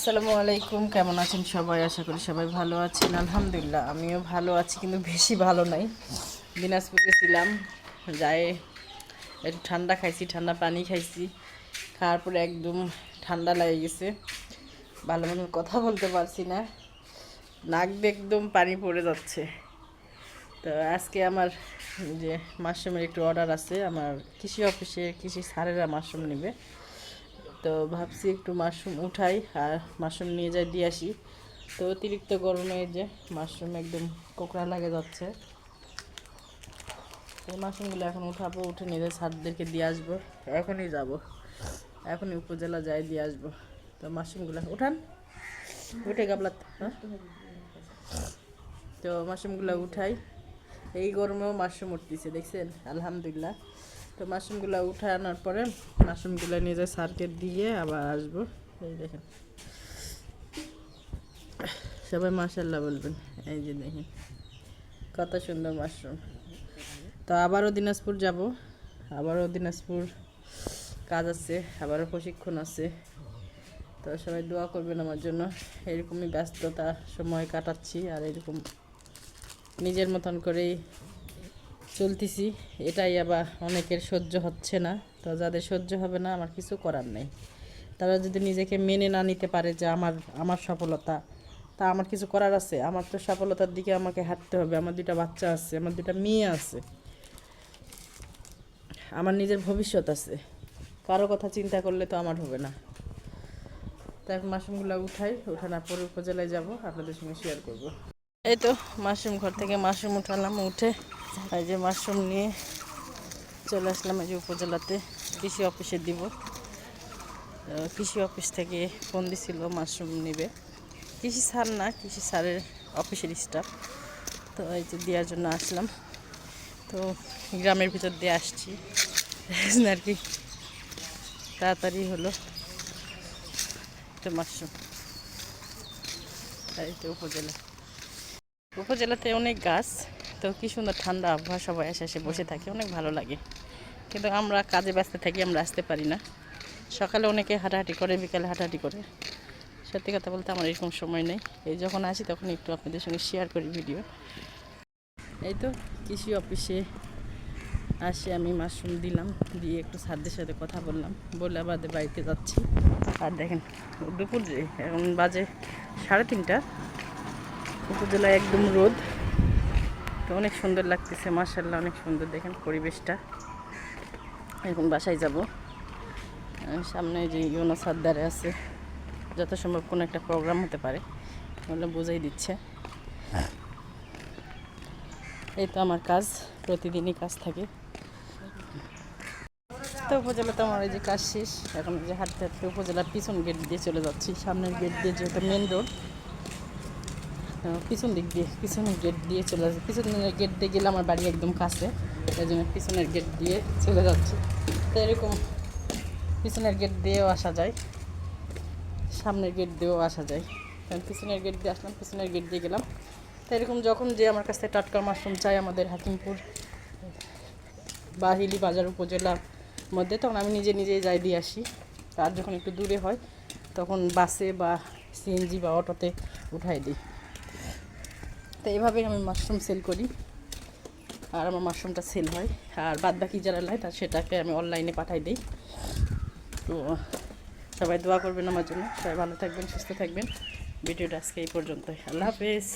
আসসালামু আলাইকুম, কেমন আছেন সবাই? আশা করি সবাই ভালো আছেন। আলহামদুলিল্লাহ, আমিও ভালো আছি, কিন্তু বেশি ভালো নাই। দিনাজপুর গেছিলাম যাই একটু ঠান্ডা খাইছি, ঠান্ডা পানি খাইছি। খাওয়ার পরে একদম ঠান্ডা লেগে গেছে। ভালো মতো কথা বলতে পারছি না। নাক দিয়ে একদম পানি পড়ে যাচ্ছে। তো আজকে আমার যে মাশরুমের একটু অর্ডার আছে, আমার কৃষি অফিসে কৃষি স্যারেরা মাশরুম নেবে। তো ভাবছি একটু মাশরুম উঠাই আর মাশরুম নিয়ে যাই দিয়ে আসি। তো অতিরিক্ত গরমে যে মাশরুম একদম কোকড়া লাগে যাচ্ছে। এই মাশরুমগুলো এখন উঠাবো, উঠে নিয়ে যাই স্যারদেরকে দিয়ে আসব। এখনই যাব। এখনই উপজেলা যাই দিয়ে আসব। তো মাশরুমগুলো উঠান। উঠে গাবলা হ্যাঁ? তো মাশরুমগুলো উঠাই। এই গরমেও মাশরুম উঠতেছে, দেখছেন? আলহামদুলিল্লাহ। তো মাশরুমগুলো উঠানোর পরে মাশরুমগুলো যায় সারকে দিয়ে আবার আসব। এই দেখেন। সবাই মাশাল্লাহ বলবেন। এই যে দেখেন, কত সুন্দর মাশরুম। তো আবারও দিনাজপুর যাব। আবারও দিনাজপুর কাজ আছে, আবারও প্রশিক্ষণ আছে। তো সবাই দোয়া করবেন আমার জন্য। এরকমই ব্যস্ততা সময় কাটাচ্ছি আর এরকম নিজের মতন করেই চলতেছি, এটাই আবার অনেকের সহ্য হচ্ছে না। তো যাদের সহ্য হবে না, আমার কিছু করার নেই। তারা যদি নিজেকে মেনে না নিতে পারে যে আমার আমার সফলতা, তা আমার কিছু করার আছে। আমার তো সফলতার দিকে আমাকে হাঁটতে হবে। আমার দুটা বাচ্চা আছে, আমার দুটা মেয়ে আছে। আমার নিজের ভবিষ্যৎ আছে। কারও কথা চিন্তা করলে তো আমার হবে না। তাই মাশরুমগুলো উঠাই, উঠানোর পরে উপজেলায় যাব। আপনাদের সঙ্গে শেয়ার করব। এই তো, মাশরুম ঘর থেকে মাশরুম উঠালাম, উঠে এই যে মাশরুম নিয়ে চলে আসলাম এই যে উপজেলাতে। কৃষি অফিসে দিব। কৃষি অফিস থেকে ফোন দিছিল মাশরুম নেবে। কৃষি স্যার না, কৃষি স্যারের অফিসের স্টাফ তো এই যে দেওয়ার জন্য আসলাম। তো গ্রামের ভিতর দিয়ে আসছি। আর কি তাড়াতাড়ি হলো। মাশরুম। উপজেলা। উপজেলাতে অনেক গাছ। তো কি সুন্দর ঠান্ডা আবহাওয়া, সবাই এসে এসে বসে থাকে, অনেক ভালো লাগে। কিন্তু আমরা কাজে ব্যস্ত থাকি, আমরা আসতে পারি না। সকালে অনেকে হাঁটাহাঁটি করে, বিকালে হাঁটাহাঁটি করে। সত্যি কথা বলতে আমার এরকম সময় নেই। এই যখন আসি তখন একটু আপনাদের সঙ্গে শেয়ার করি ভিডিও এই তো, কৃষি অফিসে আসে আমি, মাশরুম দিলাম, দিয়ে একটু স্যারদের সাথে কথা বললাম। বলে আবার বাড়িতে যাচ্ছি। আর দেখেন, দুপুর যে, এখন বাজে সাড়ে তিনটা। উপজেলায় একদম রোদ। তো অনেক সুন্দর লাগতেছে মার্শাল্লাহ অনেক সুন্দর। দেখেন পরিবেশটা। এখন বাসায় যাব। সামনে যে ইউনো সাদ্দারে আছে। যত সম্ভব কোনো একটা প্রোগ্রাম হতে পারে। বলে বুঝাই দিচ্ছে। এই তো আমার কাজ, প্রতিদিনই কাজ থাকে। তো উপজেলাতে আমার এই যে কাজ শেষ। এখন যে হাঁটতে হাঁটতে উপজেলার পিছন গেট দিয়ে চলে যাচ্ছি। সামনের গেট দিয়ে যেহেতু মেন রোড পিছন দিক দিয়ে, পিছনের গেট দিয়ে চলে যাচ্ছে। পিছনের গেট দিয়ে গেলে আমার বাড়ি একদম কাছে তাই জন্য পিছনের গেট দিয়ে চলে যাচ্ছে। তো এরকম পিছনের গেট দিয়েও আসা যায়, সামনের গেট দিয়েও আসা যায়। কারণ পিছনের গেট দিয়ে আসলাম, পিছনের গেট দিয়ে গেলাম। তো এরকম যখন যে আমার কাছ টাটকা মাশরুম চাই আমাদের হাকিমপুর বাহিলি বাজার উপজেলার মধ্যে, তখন আমি নিজে নিজেই যাই দিয়ে আসি। আর যখন একটু দূরে হয়, তখন বাসে বা সিএনজি বা অটোতে উঠাই দিই। তো এভাবেই আমি মাশরুম সেল করি। আর আমার মাশরুমটা সেল হয়। আর বাদ বাকি যারা লাই তার সেটাকে আমি অনলাইনে পাঠাই দিই। তো সবাই দোয়া করবেন আমার জন্য। সবাই ভালো থাকবেন, সুস্থ থাকবেন। ভিডিওটা আজকে এই পর্যন্তই। আল্লাহ হাফেজ।